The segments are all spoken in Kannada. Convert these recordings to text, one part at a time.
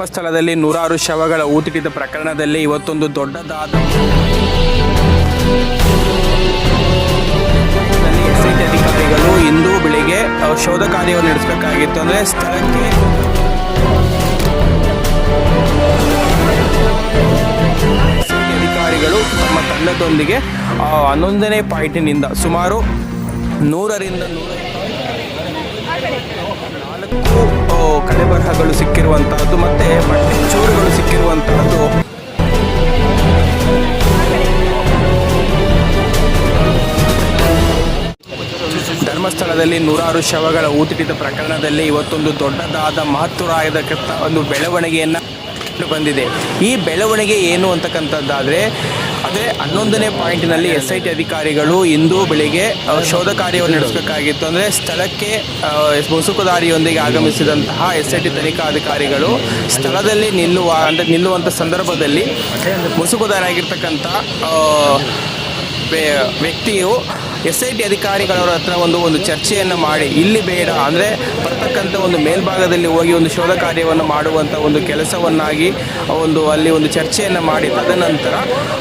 ಧರ್ಮಸ್ಥಳದಲ್ಲಿ ನೂರಾರು ಶವಗಳ ಊತಿಟಿದ ಪ್ರಕರಣದಲ್ಲಿ ಇವತ್ತೊಂದು ದೊಡ್ಡದಾದ ಅಧಿಕಾರಿಗಳು ಇಂದು ಬೆಳಿಗ್ಗೆ ಶೋಧ ಕಾರ್ಯವನ್ನು ನಡೆಸಬೇಕಾಗಿತ್ತು ಅಂದರೆ ಸ್ಥಳಕ್ಕೆ ಅಧಿಕಾರಿಗಳು ತಮ್ಮ ತಂಡದೊಂದಿಗೆ ಹನ್ನೊಂದನೇ ಪಾಯಿಂಟಿನಿಂದ ಸುಮಾರು ನೂರರಿಂದ ನೂರ ನಾಲ್ಕು ಬರಹಗಳು ಕಲೆಬರಹಗಳು ಸಿಕ್ಕಿರುವಂತಹದ್ದು ಮತ್ತೆ ಬಟ್ಟೆ ಚೂರುಗಳು ಸಿಕ್ಕಿರುವಂತಹದ್ದು. ಧರ್ಮಸ್ಥಳದಲ್ಲಿ ನೂರಾರು ಶವಗಳ ಊತಿಟಿದ ಪ್ರಕರಣದಲ್ಲಿ ಇವತ್ತೊಂದು ದೊಡ್ಡದಾದ ಮಹತ್ವರಾಯದ ಒಂದು ಬೆಳವಣಿಗೆಯನ್ನು ಬಂದಿದೆ. ಈ ಬೆಳವಣಿಗೆ ಏನು ಅಂತಕ್ಕಂಥದ್ದಾದರೆ ಅದೇ ಹನ್ನೊಂದನೇ ಪಾಯಿಂಟ್ನಲ್ಲಿ ಎಸ್ ಐ ಟಿ ಅಧಿಕಾರಿಗಳು ಇಂದು ಬೆಳಿಗ್ಗೆ ಶೋಧ ಕಾರ್ಯವನ್ನು ನಡೆಸಬೇಕಾಗಿತ್ತು. ಅಂದರೆ ಸ್ಥಳಕ್ಕೆ ಮುಸುಕುದಾರಿಯೊಂದಿಗೆ ಆಗಮಿಸಿದಂತಹ ಎಸ್ ಐ ಟಿ ತನಿಖಾಧಿಕಾರಿಗಳು ಸ್ಥಳದಲ್ಲಿ ನಿಲ್ಲುವ, ಅಂದರೆ ನಿಲ್ಲುವಂಥ ಸಂದರ್ಭದಲ್ಲಿ ಮುಸುಕುದಾರಿಯಾಗಿರ್ತಕ್ಕಂಥ ವ್ಯಕ್ತಿಯು ಎಸ್ ಐ ಟಿ ಅಧಿಕಾರಿಗಳವರ ಹತ್ರ ಒಂದು ಒಂದು ಚರ್ಚೆಯನ್ನು ಮಾಡಿ, ಇಲ್ಲಿ ಬೇಡ, ಅಂದರೆ ಬರ್ತಕ್ಕಂಥ ಒಂದು ಮೇಲ್ಭಾಗದಲ್ಲಿ ಹೋಗಿ ಒಂದು ಶೋಧ ಕಾರ್ಯವನ್ನು ಮಾಡುವಂಥ ಒಂದು ಕೆಲಸವನ್ನಾಗಿ ಒಂದು, ಅಲ್ಲಿ ಒಂದು ಚರ್ಚೆಯನ್ನು ಮಾಡಿ, ತದನಂತರ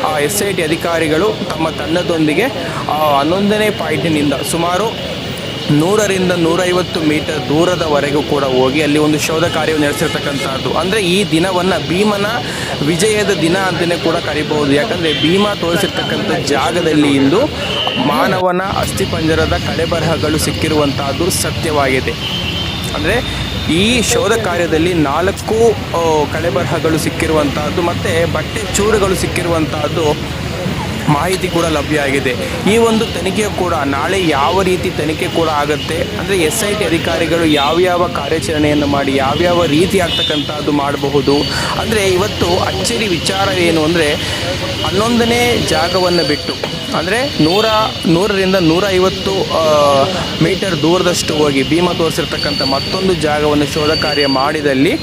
ಆ ಎಸ್ ಐ ಟಿ ಅಧಿಕಾರಿಗಳು ತಮ್ಮ ತಂಡದೊಂದಿಗೆ ಹನ್ನೊಂದನೇ ಪಾಯಿಂಟಿನಿಂದ ಸುಮಾರು ನೂರರಿಂದ ನೂರೈವತ್ತು ಮೀಟರ್ ದೂರದವರೆಗೂ ಕೂಡ ಹೋಗಿ ಅಲ್ಲಿ ಒಂದು ಶೋಧ ಕಾರ್ಯವನ್ನು ನಡೆಸಿರ್ತಕ್ಕಂಥದ್ದು. ಅಂದರೆ ಈ ದಿನವನ್ನು ಭೀಮನ ವಿಜಯದ ದಿನ ಅಂತಲೇ ಕೂಡ ಕರಿಬಹುದು. ಯಾಕಂದರೆ ಭೀಮ ತೋರಿಸಿರ್ತಕ್ಕಂಥ ಜಾಗದಲ್ಲಿ ಇಂದು ಮಾನವನ ಅಸ್ಥಿಪಂಜರದ ಕಳೆಬರಹಗಳು ಸಿಕ್ಕಿರುವಂತಹದ್ದು ಸತ್ಯವಾಗಿದೆ ಅಂದರೆ ಈ ಶೋಧ ಕಾರ್ಯದಲ್ಲಿ ನಾಲ್ಕು ಕಳೆಬರಹಗಳು ಸಿಕ್ಕಿರುವಂತಹದ್ದು ಮತ್ತು ಬಟ್ಟೆ ಚೂರುಗಳು ಸಿಕ್ಕಿರುವಂತಹದ್ದು ಮಾಹಿತಿ ಕೂಡ ಲಭ್ಯ ಆಗಿದೆ. ಈ ಒಂದು ತನಿಖೆ ಕೂಡ ನಾಳೆ ಯಾವ ರೀತಿ ತನಿಖೆ ಕೂಡ ಆಗುತ್ತೆ? ಅಂದರೆ ಎಸ್ ಐ ಟಿ ಅಧಿಕಾರಿಗಳು ಯಾವ್ಯಾವ ಕಾರ್ಯಾಚರಣೆಯನ್ನು ಮಾಡಿ, ಯಾವ್ಯಾವ ರೀತಿ ಆಗ್ತಕ್ಕಂಥದ್ದು ಮಾಡಬಹುದು? ಅಂದರೆ ಇವತ್ತು ಅಚ್ಚರಿ ವಿಚಾರ ಏನು ಅಂದರೆ, ಹನ್ನೊಂದನೇ ಜಾಗವನ್ನು ಬಿಟ್ಟು, ಅಂದರೆ ನೂರ, ನೂರರಿಂದ ನೂರ ಐವತ್ತು ಮೀಟರ್ ದೂರದಷ್ಟು ಹೋಗಿ ಭೀಮ ತೋರಿಸಿರ್ತಕ್ಕಂಥ ಮತ್ತೊಂದು ಜಾಗವನ್ನು ಶೋಧ ಕಾರ್ಯ ಮಾಡಿದಲ್ಲಿ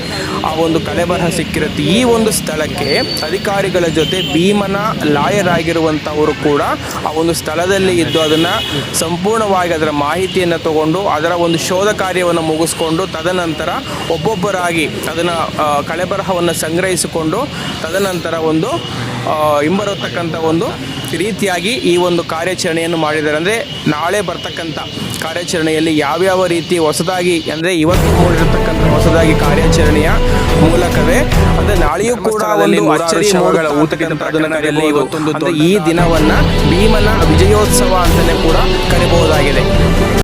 ಆ ಒಂದು ಕಲೆಬರಹ ಸಿಕ್ಕಿರುತ್ತೆ. ಈ ಒಂದು ಸ್ಥಳಕ್ಕೆ ಅಧಿಕಾರಿಗಳ ಜೊತೆ ಭೀಮನ ಲಾಯರ್ ಆಗಿರುವಂಥವರು ಕೂಡ ಆ ಒಂದು ಸ್ಥಳದಲ್ಲಿ ಇದ್ದು ಅದನ್ನು ಸಂಪೂರ್ಣವಾಗಿ ಅದರ ಮಾಹಿತಿಯನ್ನು ತಗೊಂಡು ಅದರ ಒಂದು ಶೋಧ ಕಾರ್ಯವನ್ನು ಮುಗಿಸ್ಕೊಂಡು ತದನಂತರ ಒಬ್ಬೊಬ್ಬರಾಗಿ ಅದನ್ನು ಕಳೆಬರಹವನ್ನು ಸಂಗ್ರಹಿಸಿಕೊಂಡು ತದನಂತರ ಒಂದು ಹಿಂಬರತಕ್ಕಂಥ ಒಂದು ರೀತಿಯಾಗಿ ಈ ಒಂದು ಕಾರ್ಯಾಚರಣೆಯನ್ನು ಮಾಡಿದ್ದಾರೆ. ಅಂದರೆ ನಾಳೆ ಬರ್ತಕ್ಕಂಥ ಕಾರ್ಯಾಚರಣೆಯಲ್ಲಿ ಯಾವ್ಯಾವ ರೀತಿ ಹೊಸದಾಗಿ, ಅಂದರೆ ಇವತ್ತು ಮೂಡಿರತಕ್ಕಂಥ ಹೊಸದಾಗಿ ಕಾರ್ಯಾಚರಣೆಯ ಮೂಲಕವೇ. ಅಂದರೆ ನಾಳೆಯೂ ಕೂಡ ಒಂದು ಅಚ್ಚರಿ ಇವತ್ತೊಂದು ಈ ದಿನವನ್ನ ಭೀಮನ ವಿಜಯೋತ್ಸವ ಅಂತಲೇ ಕೂಡ ಕರಿಬಹುದಾಗಿದೆ.